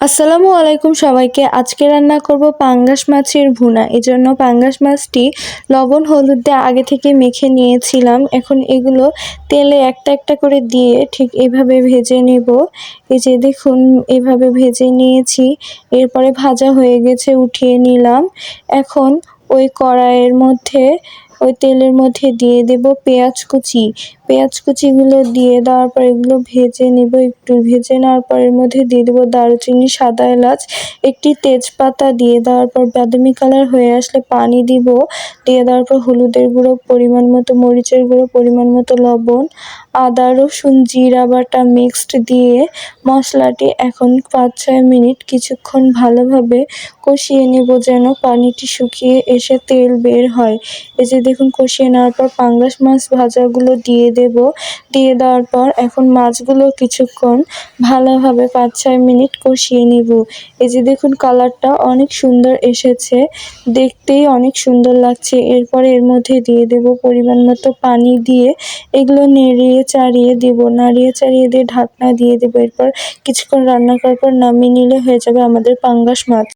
আসসালামু আলাইকুম সবাইকে। আজকে রান্না করব পাঙ্গাস মাছের ভুনা। এজন্য পাঙ্গাস মাছটি লবণ, হলুদ দিয়ে আগে থেকে মেখে নিয়েছিলাম। এখন এগুলো তেলে একটা একটা করে দিয়ে ঠিক এভাবে ভেজে নেব। এই যে দেখুন, এভাবে ভেজে নিয়েছি। এরপরে ভাজা হয়ে গেছে, উঠিয়ে নিলাম। এখন ওই কড়াইয়ের মধ্যে ওই তেলের মধ্যে দিয়ে দেব পেঁয়াজ কুচি। পেঁয়াজ কুচিগুলো দিয়ে দেওয়ার পর এগুলো ভেজে নেব, একটু ভেজে নেওয়ার পর এর মধ্যে দিয়ে দেবো দারুচিনি, সাদা এলাচ। একটি তেজপাতা দিয়ে দেওয়ার পর বাদামি কালার হয়ে আসলে পানি দিব। দিয়ে দেওয়ার পর হলুদের গুঁড়ো, পরিমাণ মতো মরিচের গুঁড়ো, পরিমাণ মতো লবণ, আদা, রসুন, জিরা, বাটা মিক্সড দিয়ে মশলাটি এখন পাঁচ ছয় মিনিট কিছুক্ষণ ভালোভাবে কষিয়ে নেব যেন পানিটি শুকিয়ে এসে তেল বের হয়। যে দেখুন কষিয়ে নেওয়ার পর পাঙ্গাস মাছ ভাজাগুলো দিয়ে দেব। দিয়ে দেওয়ার পর এখন মাছগুলো কিছুক্ষণ ভালোভাবে পাঁচ ছয় মিনিট কষিয়ে নিব। এই যে দেখুন কালারটা অনেক সুন্দর এসেছে। দেখতেই অনেক সুন্দর লাগছে। এরপরে এর মধ্যে দিয়ে দেব পরিমাণ মতো পানি দিয়ে এগুলো নেড়িয়ে চাড়িয়ে দেব। নাড়িয়ে চাড়িয়ে দিয়ে ঢাকনা দিয়ে দেবো। এরপর কিছুক্ষণ রান্না করার পর নামিয়ে নিলে হয়ে যাবে আমাদের পাঙ্গাস মাছ।